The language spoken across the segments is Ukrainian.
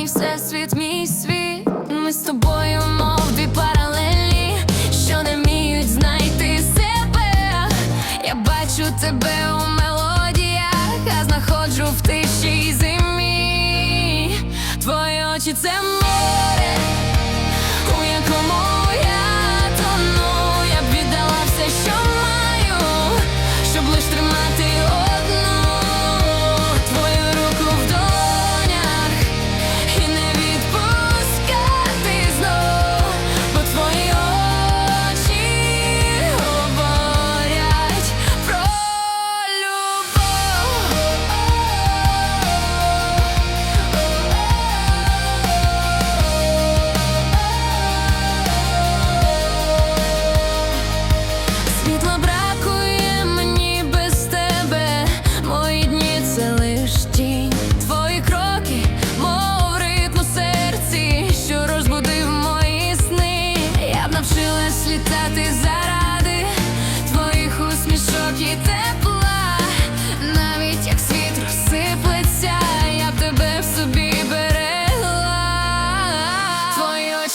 мій всесвіт, мій світ. Ми з тобою, мов дві паралелі, що не вміють знайти себе. Я бачу тебе у мелодіях, а знаходжу в тиші зимі. Твої очі це.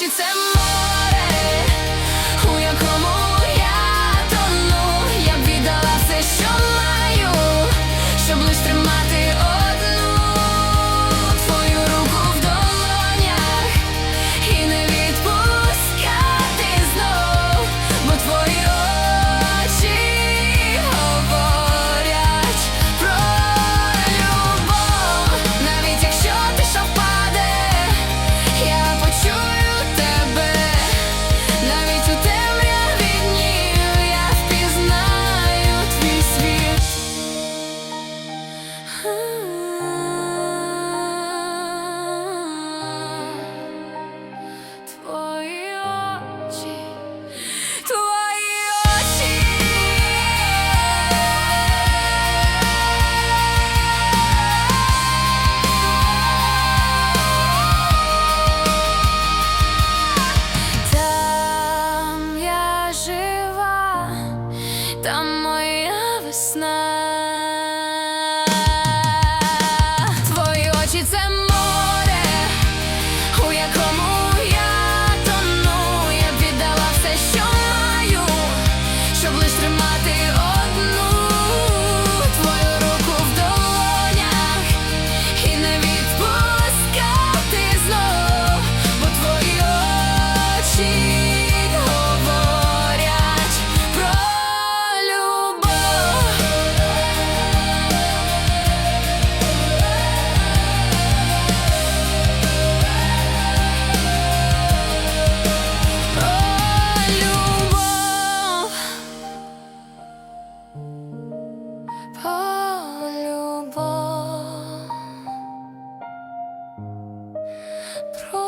Твої очі це 窗